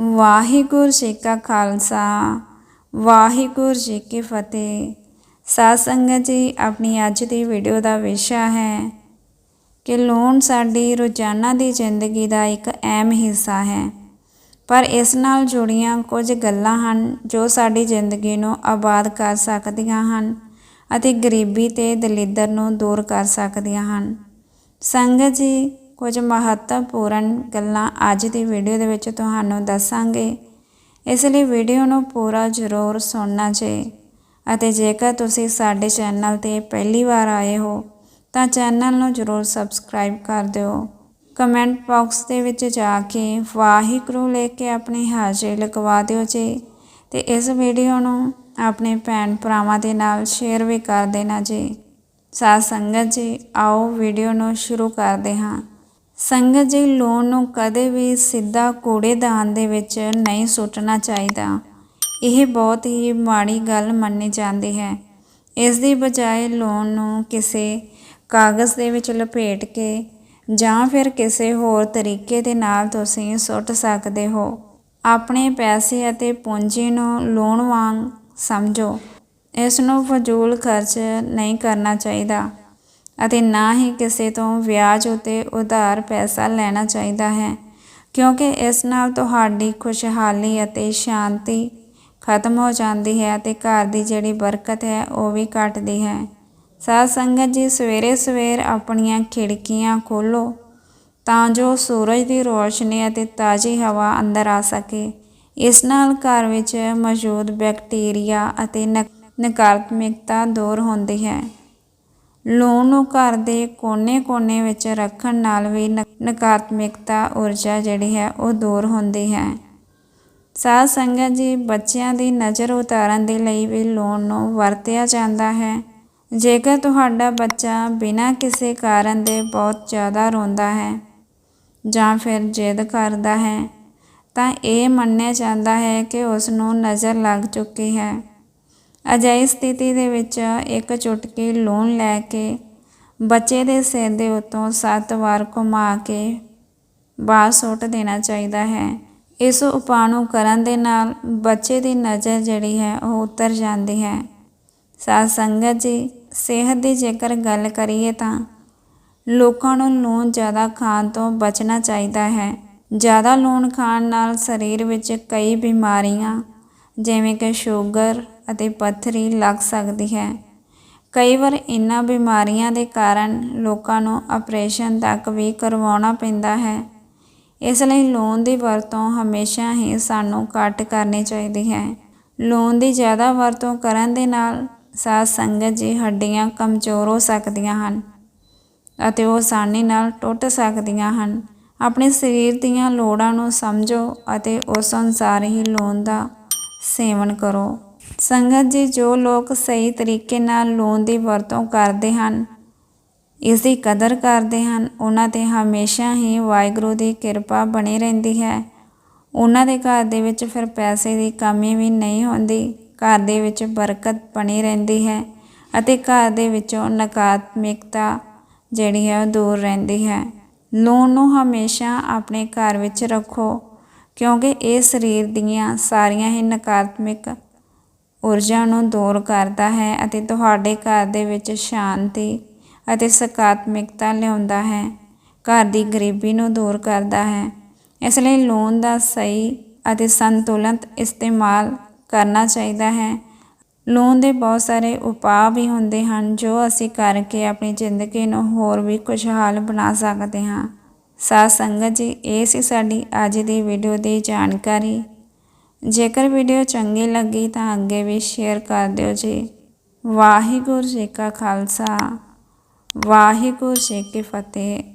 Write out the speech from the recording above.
ਵਾਹਿਗੁਰੂ ਜੀ ਕਾ ਖਾਲਸਾ, ਵਾਹਿਗੁਰੂ ਜੀ ਕੀ ਫਤਿਹ। ਸਾਧ ਸੰਗਤ ਜੀ, ਆਪਣੀ ਅੱਜ ਦੀ ਵੀਡੀਓ ਦਾ ਵਿਸ਼ਾ ਹੈ ਕਿ ਲੋਨ ਸਾਡੀ ਰੋਜ਼ਾਨਾ ਦੀ ਜ਼ਿੰਦਗੀ ਦਾ ਇੱਕ ਅਹਿਮ ਹਿੱਸਾ ਹੈ। ਪਰ ਇਸ ਨਾਲ ਜੁੜੀਆਂ ਕੁਝ ਗੱਲਾਂ ਹਨ ਜੋ ਸਾਡੀ ਜ਼ਿੰਦਗੀ ਨੂੰ ਆਬਾਦ ਕਰ ਸਕਦੀਆਂ ਹਨ ਅਤੇ ਗਰੀਬੀ ਤੇ ਦਲਿੱਦਰ ਨੂੰ ਦੂਰ ਕਰ ਸਕਦੀਆਂ ਹਨ। ਸੰਗਤ ਜੀ ਕੁਝ ਮਹੱਤਵਪੂਰਨ ਗੱਲਾਂ ਅੱਜ ਦੀ ਵੀਡੀਓ ਦੇ ਵਿੱਚ ਤੁਹਾਨੂੰ ਦੱਸਾਂਗੇ। ਇਸ ਲਈ ਵੀਡੀਓ ਨੂੰ ਪੂਰਾ ਜ਼ਰੂਰ ਸੁਣਨਾ ਜੇ। ਅਤੇ ਜੇਕਰ ਤੁਸੀਂ ਸਾਡੇ ਚੈਨਲ ਤੇ ਪਹਿਲੀ ਵਾਰ ਆਏ ਹੋ, ਤਾਂ ਚੈਨਲ ਨੂੰ ਜ਼ਰੂਰ ਸਬਸਕ੍ਰਾਈਬ ਕਰ ਦਿਓ। ਕਮੈਂਟ ਬਾਕਸ ਦੇ ਵਿੱਚ ਜਾ ਕੇ ਵਾਹਿਗੁਰੂ ਲੈ ਕੇ ਆਪਣੀ ਹਾਜ਼ਰੀ ਲਗਵਾ ਦਿਓ ਜੀ। ਤੇ ਇਸ ਵੀਡੀਓ ਨੂੰ ਆਪਣੇ ਭੈਣ ਭਰਾਵਾਂ ਦੇ ਨਾਲ ਸ਼ੇਅਰ ਵੀ ਕਰ ਦੇਣਾ ਜੀ। ਸਾਧ ਸੰਗਤ ਜੀ, ਆਓ ਵੀਡੀਓ ਨੂੰ ਸ਼ੁਰੂ ਕਰਦੇ ਹਾਂ। ਸੰਗਤ ਜੀ ਲੋਨ ਨੂੰ ਕਦੇ ਵੀ ਸਿੱਧਾ ਕੂੜੇਦਾਨ ਦੇ ਵਿੱਚ ਨਹੀਂ ਸੁੱਟਣਾ ਚਾਹੀਦਾ। ਇਹ ਬਹੁਤ ਹੀ ਮਾੜੀ ਗੱਲ ਮੰਨੀ ਜਾਂਦੀ ਹੈ। ਇਸ ਦੀ ਬਜਾਏ ਲੋਨ ਨੂੰ ਕਿਸੇ ਕਾਗਜ਼ ਦੇ ਵਿੱਚ ਲਪੇਟ ਕੇ ਜਾਂ ਫਿਰ ਕਿਸੇ ਹੋਰ ਤਰੀਕੇ ਦੇ ਨਾਲ ਤੁਸੀਂ ਸੁੱਟ ਸਕਦੇ ਹੋ। ਆਪਣੇ ਪੈਸੇ ਅਤੇ ਪੂੰਜੀ ਨੂੰ ਲੋਨ ਵਾਂਗ ਸਮਝੋ। ਇਸ ਨੂੰ ਫਜ਼ੂਲ ਖਰਚ ਨਹੀਂ ਕਰਨਾ ਚਾਹੀਦਾ। ਅਤੇ ਨਾ ਹੀ ਕਿਸੇ ਤੋਂ ਵਿਆਜ ਉਤੇ ਉਧਾਰ ਪੈਸਾ ਲੈਣਾ ਚਾਹੀਦਾ ਹੈ, ਕਿਉਂਕਿ ਇਸ ਨਾਲ ਤੁਹਾਡੀ ਖੁਸ਼ਹਾਲੀ ਅਤੇ ਸ਼ਾਂਤੀ ਖਤਮ ਹੋ ਜਾਂਦੀ ਹੈ ਅਤੇ ਘਰ ਦੀ ਜਿਹੜੀ ਬਰਕਤ ਹੈ ਉਹ ਵੀ ਘਟਦੀ ਹੈ। ਸਾਧ ਸੰਗਤ ਜੀ, ਸਵੇਰੇ ਸਵੇਰ ਆਪਣੀਆਂ ਖਿੜਕੀਆਂ ਖੋਲੋ ਤਾਂ ਜੋ ਸੂਰਜ ਦੀ ਰੋਸ਼ਨੀ ਅਤੇ ਤਾਜ਼ੀ ਹਵਾ ਅੰਦਰ ਆ ਸਕੇ। ਇਸ ਨਾਲ ਘਰ ਵਿੱਚ ਮੌਜੂਦ ਬੈਕਟੀਰੀਆ ਅਤੇ ਨਕਾਰਾਤਮਕਤਾ ਦੂਰ ਹੁੰਦੀ ਹੈ। ਲੂਣ ਨੂੰ ਘਰ ਦੇ ਕੋਨੇ-ਕੋਨੇ ਵਿੱਚ ਰੱਖਣ ਨਾਲ ਵੀ ਨਕਾਰਾਤਮਿਕਤਾ ਊਰਜਾ ਜਿਹੜੀ ਹੈ ਉਹ ਦੂਰ ਹੁੰਦੀ ਹੈ। ਸਾਧ ਸੰਗਤ ਜੀ, ਬੱਚਿਆਂ ਦੀ ਨਜ਼ਰ ਉਤਾਰਨ ਦੇ ਲਈ ਵੀ ਲੂਣ ਨੂੰ ਵਰਤਿਆ ਜਾਂਦਾ ਹੈ। ਜੇਕਰ ਤੁਹਾਡਾ ਬੱਚਾ ਬਿਨਾਂ ਕਿਸੇ ਕਾਰਨ ਦੇ ਬਹੁਤ ਜ਼ਿਆਦਾ ਰੋਂਦਾ ਹੈ ਜਾਂ ਫਿਰ ਜਿੱਦ ਕਰਦਾ ਹੈ, ਤਾਂ ਇਹ ਮੰਨਿਆ ਜਾਂਦਾ ਹੈ ਕਿ ਉਸ ਨੂੰ ਨਜ਼ਰ ਲੱਗ ਚੁੱਕੀ ਹੈ। ਅਜਿਹੀ ਸਥਿਤੀ ਦੇ ਵਿੱਚ ਇੱਕ ਚੁਟਕੀ ਲੂਣ ਲੈ ਕੇ ਬੱਚੇ ਦੇ ਸਿਰ ਦੇ ਉੱਤੋਂ ਸੱਤ ਵਾਰ ਘੁਮਾ ਕੇ ਬਾਹਰ ਸੁੱਟ ਦੇਣਾ ਚਾਹੀਦਾ ਹੈ। ਇਸ ਉਪਾਅ ਨੂੰ ਕਰਨ ਦੇ ਨਾਲ ਬੱਚੇ ਦੀ ਨਜ਼ਰ ਜਿਹੜੀ ਹੈ ਉਹ ਉਤਰ ਜਾਂਦੀ ਹੈ। ਸਾਧ ਸੰਗਤ ਜੀ, ਸਿਹਤ ਦੀ ਜੇਕਰ ਗੱਲ ਕਰੀਏ ਤਾਂ ਲੋਕਾਂ ਨੂੰ ਲੂਣ ਜ਼ਿਆਦਾ ਖਾਣ ਤੋਂ ਬਚਣਾ ਚਾਹੀਦਾ ਹੈ। ਜ਼ਿਆਦਾ ਲੂਣ ਖਾਣ ਨਾਲ ਸਰੀਰ ਵਿੱਚ ਕਈ ਬਿਮਾਰੀਆਂ, ਜਿਵੇਂ ਕਿ ਸ਼ੂਗਰ ਅਤੇ ਪੱਥਰੀ ਲੱਗ ਸਕਦੀ ਹੈ। ਕਈ ਵਾਰ ਇਹਨਾਂ ਬਿਮਾਰੀਆਂ ਦੇ ਕਾਰਨ ਲੋਕਾਂ ਨੂੰ ਆਪਰੇਸ਼ਨ ਤੱਕ ਵੀ ਕਰਵਾਉਣਾ ਪੈਂਦਾ ਹੈ। ਇਸ ਲਈ ਲੂਣ ਦੀ ਵਰਤੋਂ ਹਮੇਸ਼ਾ ਹੀ ਸਾਨੂੰ ਘੱਟ ਕਰਨੀ ਚਾਹੀਦੀ ਹੈ। ਲੂਣ ਦੀ ਜ਼ਿਆਦਾ ਵਰਤੋਂ ਕਰਨ ਦੇ ਨਾਲ ਸਾਧ ਸੰਗਤ ਜੀ ਹੱਡੀਆਂ ਕਮਜ਼ੋਰ ਹੋ ਸਕਦੀਆਂ ਹਨ ਅਤੇ ਉਹ ਆਸਾਨੀ ਨਾਲ ਟੁੱਟ ਸਕਦੀਆਂ ਹਨ। ਆਪਣੇ ਸਰੀਰ ਦੀਆਂ ਲੋੜਾਂ ਨੂੰ ਸਮਝੋ ਅਤੇ ਉਸ ਅਨੁਸਾਰ ਹੀ ਲੂਣ ਦਾ ਸੇਵਨ ਕਰੋ। ਸੰਗਤ ਜੀ ਜੋ ਲੋਕ ਸਹੀ ਤਰੀਕੇ ਨਾਲ ਲੂਣ ਦੀ ਵਰਤੋਂ ਕਰਦੇ ਹਨ, ਇਸ ਦੀ ਕਦਰ ਕਰਦੇ ਹਨ, ਉਹਨਾਂ ਤੇ ਹਮੇਸ਼ਾ ਹੀ ਵਾਹਿਗੁਰੂ ਦੀ ਕਿਰਪਾ ਬਣੀ ਰਹਿੰਦੀ ਹੈ। ਉਹਨਾਂ ਦੇ ਘਰ ਦੇ ਵਿੱਚ ਫਿਰ ਪੈਸੇ ਦੀ ਕਮੀ ਵੀ ਨਹੀਂ ਹੁੰਦੀ, ਘਰ ਦੇ ਵਿੱਚ ਬਰਕਤ ਬਣੀ ਰਹਿੰਦੀ ਹੈ ਅਤੇ ਘਰ ਦੇ ਵਿੱਚੋਂ ਨਕਾਰਾਤਮਕਤਾ ਜਿਹੜੀ ਹੈ ਉਹ ਦੂਰ ਰਹਿੰਦੀ ਹੈ। ਲੂਣ ਨੂੰ ਹਮੇਸ਼ਾ ਆਪਣੇ ਘਰ ਵਿੱਚ ਰੱਖੋ, ਕਿਉਂਕਿ ਇਹ ਸਰੀਰ ਦੀਆਂ ਸਾਰੀਆਂ ਹੀ ਨਕਾਰਾਤਮਕ ਊਰਜਾ ਨੂੰ ਦੂਰ ਕਰਦਾ ਹੈ ਅਤੇ ਤੁਹਾਡੇ ਘਰ ਦੇ ਵਿੱਚ ਸ਼ਾਂਤੀ ਅਤੇ ਸਕਾਰਾਤਮਕਤਾ ਲਿਆਉਂਦਾ ਹੈ। ਘਰ ਦੀ ਗਰੀਬੀ ਨੂੰ ਦੂਰ ਕਰਦਾ ਹੈ। ਇਸ ਲਈ ਲੂਣ ਦਾ ਸਹੀ ਅਤੇ ਸੰਤੁਲਿਤ ਇਸਤੇਮਾਲ ਕਰਨਾ ਚਾਹੀਦਾ ਹੈ। ਲੂਣ ਦੇ ਬਹੁਤ ਸਾਰੇ ਉਪਾਅ ਵੀ ਹੁੰਦੇ ਹਨ ਜੋ ਅਸੀਂ ਕਰਕੇ ਆਪਣੀ ਜ਼ਿੰਦਗੀ ਨੂੰ ਹੋਰ ਵੀ ਖੁਸ਼ਹਾਲ ਬਣਾ ਸਕਦੇ ਹਾਂ। ਸਾਧ ਸੰਗਤ ਜੀ, ਇਹ ਸੀ ਸਾਡੀ ਅੱਜ ਦੀ ਵੀਡੀਓ ਦੀ ਜਾਣਕਾਰੀ। ਜੇਕਰ ਵੀਡੀਓ ਚੰਗੀ ਲੱਗੀ ਤਾਂ ਅੱਗੇ ਵੀ ਸ਼ੇਅਰ ਕਰ ਦਿਓ ਜੀ। ਵਾਹਿਗੁਰੂ ਜੀ ਕਾ ਖਾਲਸਾ। ਵਾਹਿਗੁਰੂ ਜੀ ਕੀ ਫਤਿਹ।